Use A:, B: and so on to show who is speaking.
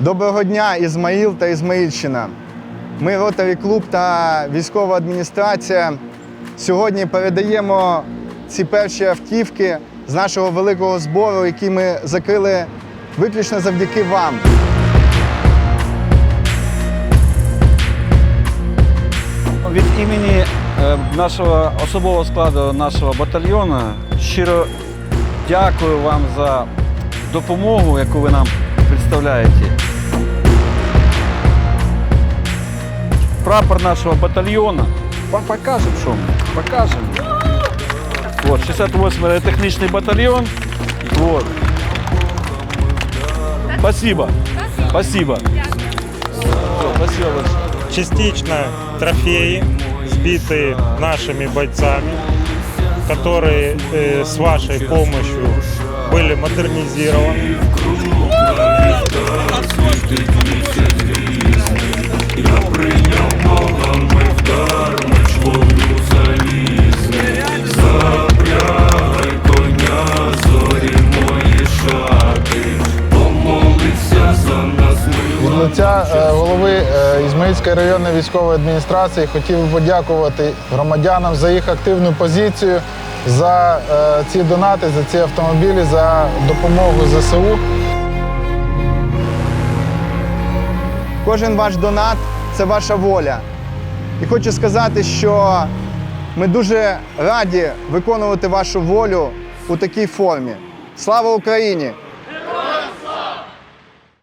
A: Доброго дня, Ізмаїл та Ізмаїльщина. Ми Ротарі клуб та військова адміністрація сьогодні передаємо ці перші автівки з нашого великого збору, який ми закрили виключно завдяки вам.
B: Від імені е, нашого особового складу нашого батальйону щиро дякую вам за допомогу, яку ви нам представляєте. Прапор нашого батальйону. Вам покажемо, що ми. Покажемо. Вот, 68-й технічний батальйон. Вот. Спасибо. Спасибо. Все, спасибо большое.
C: частично трофеи, сбитые нашими бойцами, которые э, с вашей помощью были модернизированы.
D: Від е, голови е, Ізмаїльської районної військової адміністрації хотів подякувати громадянам за їх активну позицію, за е, ці донати, за ці автомобілі, за допомогу ЗСУ.
A: Кожен ваш донат це ваша воля. І хочу сказати, що ми дуже раді виконувати вашу волю у такій формі. Слава Україні!